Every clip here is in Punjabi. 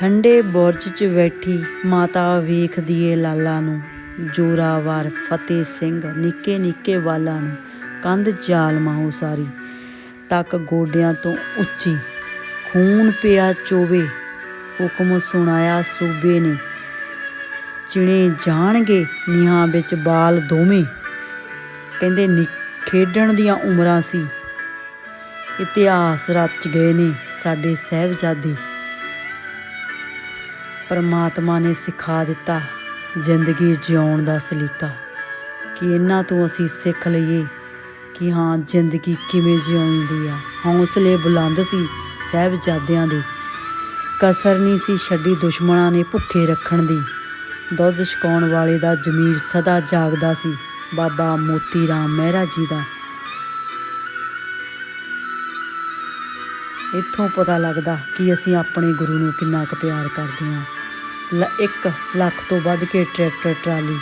ਠੰਡੇ ਬੁਰਜ 'ਚ ਬੈਠੀ ਮਾਤਾ ਵੇਖਦੀ ਏ ਲਾਲਾ ਨੂੰ। ਜੋਰਾਵਰ ਫਤਿਹ ਸਿੰਘ ਨਿੱਕੇ ਨਿੱਕੇ ਵਾਲਾਂ ਨੂੰ, ਕੰਧ ਜਾਲਮਾ ਉਸਾਰੀ ਤੱਕ ਗੋਡਿਆਂ ਤੋਂ ਉੱਚੀ। ਖੂਨ ਪਿਆ ਚੋਵੇ, ਹੁਕਮ ਸੁਣਾਇਆ ਸੂਬੇ ਨੇ। ਚਿਣੇ ਜਾਣਗੇ ਨੀਹਾਂ ਵਿੱਚ ਬਾਲ ਦੋਵੇਂ। ਕਹਿੰਦੇ ਨਿ- ਖੇਡਣ ਦੀਆਂ ਉਮਰਾਂ ਸੀ। ਇਤਿਹਾਸ ਰਚ ਗਏ ਨੇ ਸਾਡੇ ਸਹਿਬਜ਼ਾਦੇ। ਪਰਮਾਤਮਾ ਨੇ ਸਿਖਾ ਦਿੱਤਾ ਜ਼ਿੰਦਗੀ ਜਿਉਣ ਦਾ ਸਲੀਕਾ, ਕਿ ਇਹਨਾਂ ਤੋਂ ਅਸੀਂ ਸਿੱਖ ਲਈਏ ਕਿ ਹਾਂ, ਜ਼ਿੰਦਗੀ ਕਿਵੇਂ ਜਿਉਂਦੀ ਆ। ਹੌਸਲੇ ਬੁਲੰਦ ਸੀ ਸਹਿਬਜ਼ਾਦਿਆਂ ਦੇ। ਕਸਰ ਨਹੀਂ ਸੀ ਛੱਡੀ ਦੁਸ਼ਮਣਾਂ ਨੇ ਭੁੱਖੇ ਰੱਖਣ ਦੀ। ਦੁੱਧ ਛਕਾਉਣ ਵਾਲੇ ਦਾ ਜ਼ਮੀਰ ਸਦਾ ਜਾਗਦਾ ਸੀ, ਬਾਬਾ ਮੋਤੀ ਰਾਮ ਮਹਿਰਾ ਜੀ ਦਾ। ਇੱਥੋਂ ਪਤਾ ਲੱਗਦਾ ਕਿ ਅਸੀਂ ਆਪਣੇ ਗੁਰੂ ਨੂੰ ਕਿੰਨਾ ਕੁ ਪਿਆਰ ਕਰਦੇ ਹਾਂ। 1 ਲੱਖ ਤੋਂ ਵੱਧ ਕੇ ਟਰੈਕਟਰ, ਟਰਾਲੀ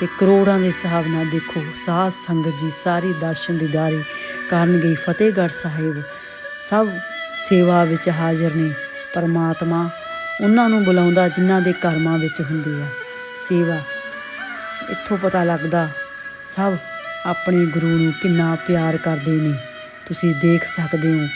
ਤੇ ਕਰੋੜਾਂ ਦੇ ਹਿਸਾਬ ਨਾਲ ਦੇਖੋ, ਸਾਧ ਸੰਗਤ ਜੀ ਸਾਰੀ ਦਰਸ਼ਨ ਦੀਦਾਰੀ ਕਰਨ ਗਈ। ਫਤਿਹਗੜ੍ਹ ਸਾਹਿਬ ਸਭ ਸੇਵਾ ਵਿੱਚ ਹਾਜ਼ਰ ਨੇ, ਪਰਮਾਤਮਾ ਉਹਨਾਂ ਨੂੰ ਬੁਲਾਉਂਦਾ ਜਿਨ੍ਹਾਂ ਦੇ ਕਰਮਾਂ ਵਿੱਚ ਹੁੰਦੀ ਆ। ਸੇਵਾ, ਇੱਥੋਂ ਪਤਾ ਲੱਗਦਾ ਸਭ ਆਪਣੇ ਗੁਰੂ ਨੂੰ ਕਿੰਨਾ ਪਿਆਰ ਕਰਦੇ ਨੇ। ਤੁਸੀਂ ਦੇਖ ਸਕਦੇ ਹੋ